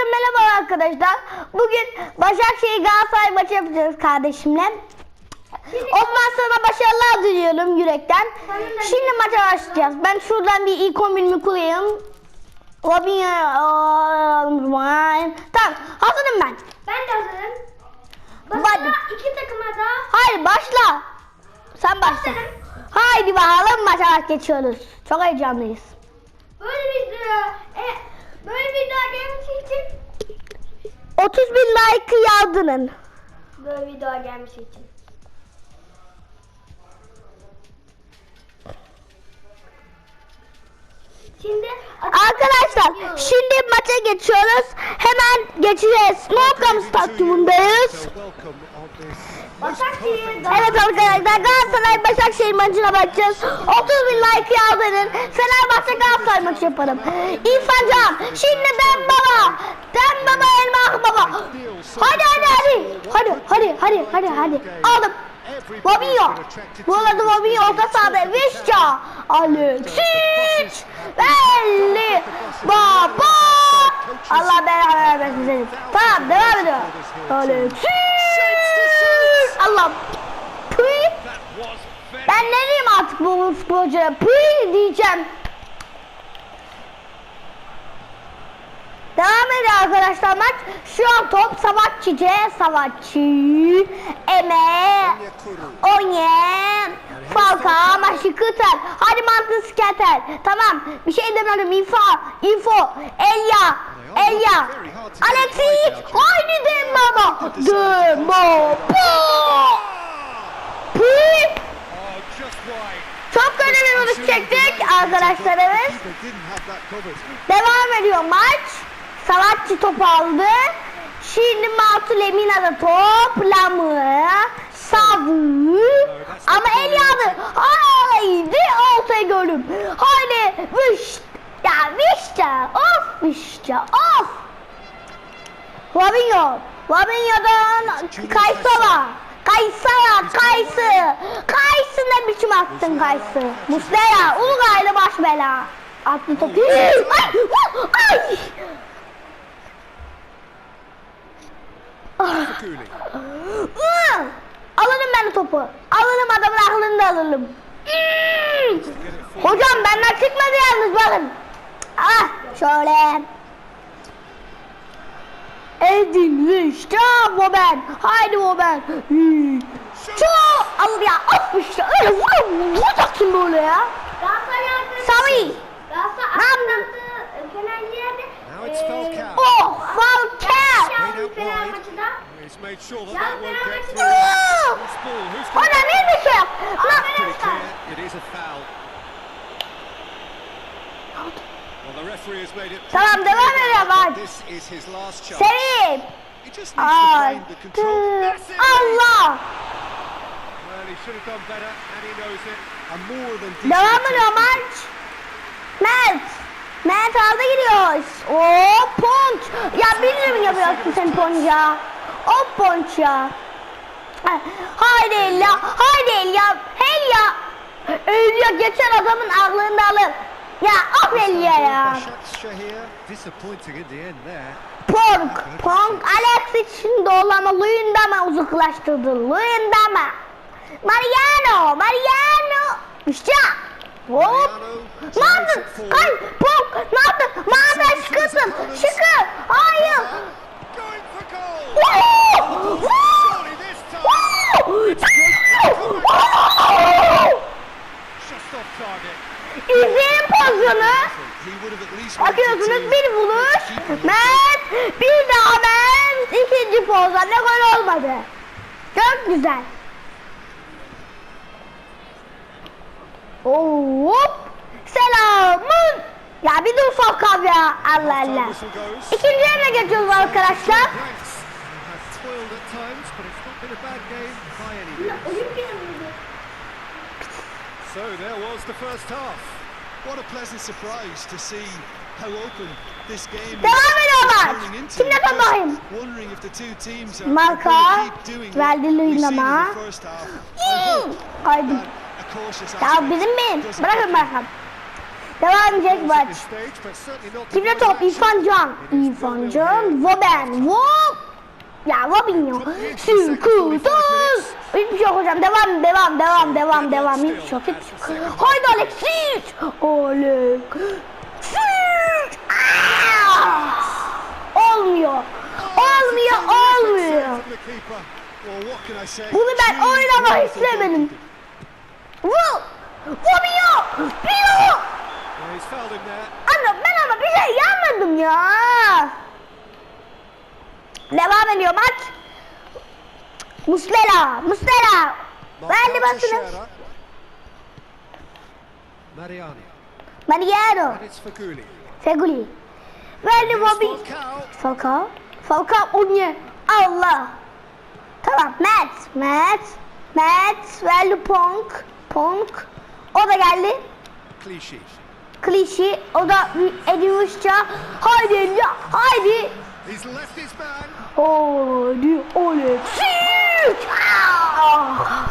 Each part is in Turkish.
Herkese merhaba arkadaşlar. Bugün Başakşehir Galatasaray maçı yapacağız kardeşimle. Ondan sonra başarılar diliyorum yürekten. Şimdi maça başlayacağız. Ben şuradan bir ilk 11'imi kurayım. Robin Tamam hazırım ben. Ben de hazırım. Hadi. Başka iki takıma da Hayır başla. Sen başla. Başlarım. Haydi bakalım maça geçiyoruz. Çok heyecanlıyız. böyle bir e, böyle bir daha gelmesi için 30 bin like yazdının. böyle bir daha gelmesi için. Şimdi Arkadaşlar şimdi maça geçiyoruz. Hemen geçeceğiz. Snowcam stadyumundayız. Evet arkadaşlar Galatasaray Başakşehir maçına bakacağız. 30 bin like yazdırın. Fenerbahçe Galatasaray maçı yapalım. İrfan Can, şimdi ben baba. Ben baba elma baba. Hadi hadi hadi. Hadi hadi hadi hadi hadi. Aldım. Robinho. Bu arada Robinho orta sahada. Vişça. Alexis. Belli. Baba. Allah belanı vermesin seni. Tamam devam ediyor. Alexis. Allah. Püy. Ben ne diyeyim artık bu futbolcuya? Püy diyeceğim. Devam ediyor arkadaşlar maç. Şu an top Savaşçı'ya Savaşçı. Eme. Onye. Falka. Maşı Kıtar. Hadi mantı sketer. Tamam. Bir şey demiyorum. Info. Info. Elia. Elia. Alexi. Haydi Dembaba. Dembaba. Püy. Çok kötü bir vuruş çektik arkadaşlarımız. Devam ediyor maç. Salatçı top aldı. Şimdi Matu Lemina'da top. Savu. Ama el yağdı. Haydi ortaya gördüm. Haydi. Vış. Ya vişça. Of vişça. Of. Robinho. Robinho'dan Kaysala. Kaysala. Kaysı. Kaysı ne biçim attın Kaysı. Muslera. Ulugaylı baş bela. Attı topu. Ay. Ay. Hı! Alırım ben topu. Alırım adamın aklını da alırım. Hmm! Hocam benden çıkmadı yalnız bakın. Ah şöyle. Edin işte bu ben. Haydi bu ben. Şu al ya of işte öyle vur vuracaksın böyle ya. Fenerliler'de Now it's Falcao. Oh Falcao. He's made sure that Ya that won't get through. Who's ball? Who's ne. It is a foul. Tamam devam ediyor bak. That's it. Allah. Well, he should have done better, and he knows it. A more than decent Devam ediyor maç. Mert. Mert aldı gidiyor. O ponç. Ya mi yapıyorsun sen ponç ya? O ponç ya. Haydi Elia. Haydi Elia. Elia. Elia geçen adamın aklını alır. Ya of Elia ya. Ponk. Ponk. Alex için dolama Luyendama uzaklaştırdı. Luyendama. Mariano. Mariano. İşte. Hop. Ne? Kay. Ponk. Ne yaptın? Mahvet şıkısın. Şıkı. Hayır. Woo! To- bir vuruş. Mert. Bir daha Mert. İkinci pozda. Ne gol olmadı. Çok güzel. Hop. Selamın. Ya bir dur Falcao ya. Allah Allah. İkinci yerine geçiyoruz arkadaşlar. So there was the first half. What a pleasant surprise to see how open this game is Devam ediyor maç. turning into. Kimle Just bakayım? Wondering if the two teams are Marka, verdi we've seen in Luyendam'a. the first half. İyi. Haydi. And a cautious Ya bizim doesn't Bırakın bakalım. Devam edecek maç. Kimde top? İrfan Can. İrfan Can. Voben. Vop. Ya Robinho. Skutus. Hiçbir şey yok hocam. Devam, devam, devam, devam, devam. Hiçbir şey yok. Hiçbir şey yok. Haydi Alexis. Alexis. Olmuyor. Olmuyor, olmuyor. Say? Bunu ben wonderful istemedim. Vur. Vurmuyor. Pino. Anne ben ona bir şey yapmadım ya. Devam ediyor maç. Muslera, Muslera. Verdi basını. Mariano, Faguli. Feguli. Verdi Bobby. Falcao. Falcao. Unye. Allah. Tamam, Matt, Matt, Matt, verdi Ponk, Ponk. O da geldi. Clichy. Klişi, o da Edin Uşça. Haydi ya, haydi. He's left his man. Haydi Alexis. Ah!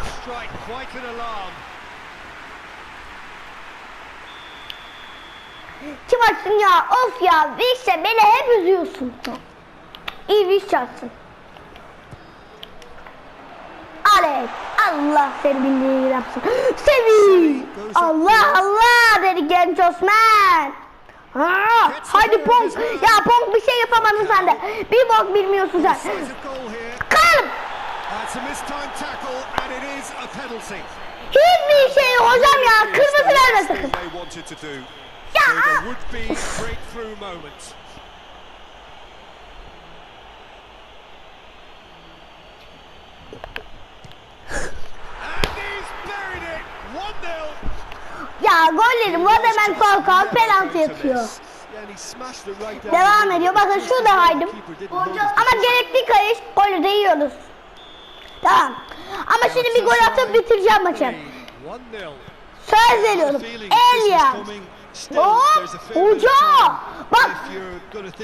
Kim açsın ya? Of ya, işte beni hep üzüyorsun. İyi bir iş yapsın. Alex, Allah seni bildiği gibi yapsın. Sevi. Allah Allah dedi genç Osman. Ha, hadi Pong. Ya Pong bir şey yapamadın sen de. Bir bok bilmiyorsun sen. Kalm. Hiçbir şey hocam ya. Kırmızı verme sakın. Ya. Ya gollerim penaltı and he smashed it right down Devam ediyor. Bakın şurada his Ama gerekli kayış golü de yiyoruz. Tamam. Ama şimdi bir gol atıp bitireceğim maçı. 1-0. Söz veriyorum. coming. Still, Hop. Hoca. Bak. You're going to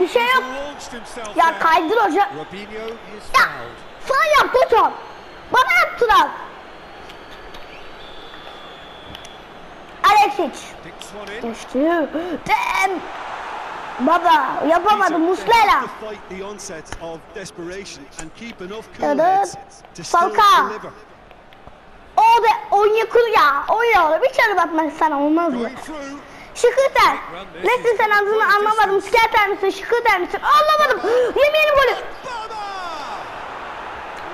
Bir şey yok. Ya kaydır hoca. Ya. Sana yaptı hocam. Bana yaptılar. Alexic. Geçti. Dem. Baba yapamadı They Muslera. Falcao. O da oyun kur ya. Oyun bir çarı batmak sana olmaz mı? Şıkırter. Nesin sen adını anlamadım. Skelter misin? Şıkırter misin? Anlamadım. Yemeyelim golü.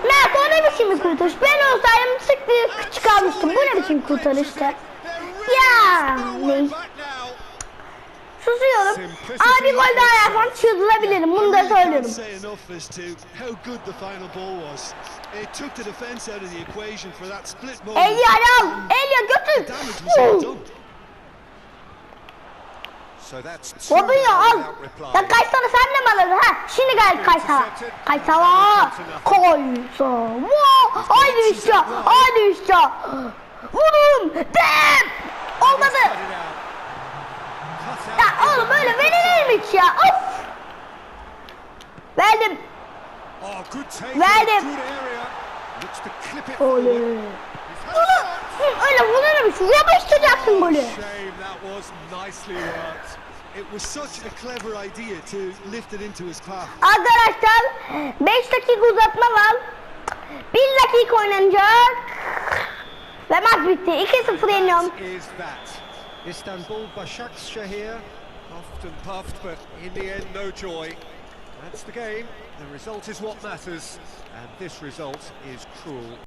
Mert o ne biçim bir kurtarış? Ben olsaydım sıktı çıkarmıştım. Bu ne biçim kurtarıştı? Ya. Ne? Susuyorum. Abi bir gol daha yapan çıldırabilirim. Bunu da söylüyorum. Elia al. Elia götür. Robinho al. Ya Kaysana sen de mi alırdın ha? Şimdi gel Kaysa. Kaysa. Kaysa. Wow. Haydi işte. Haydi işte. Vurun. Dem. Olmadı. Ya oğlum böyle verilir mi hiç ya? Of. Verdim. Oh. Verdim. Oley. Forward. He's had a shot. Hı, Öyle vurulmuş. Yapıştıracaksın golü. Shame that was nicely worked. It was such a clever idea to lift it into his path. Arkadaşlar 5 dakika uzatma var. 1 dakika oynanacak. Ve maç bitti. 2-0 yeniyorum. That is that. Istanbul Başakşehir puffed and puffed, but in the end, no joy. That's the game. The result is what matters, and this result is cruel.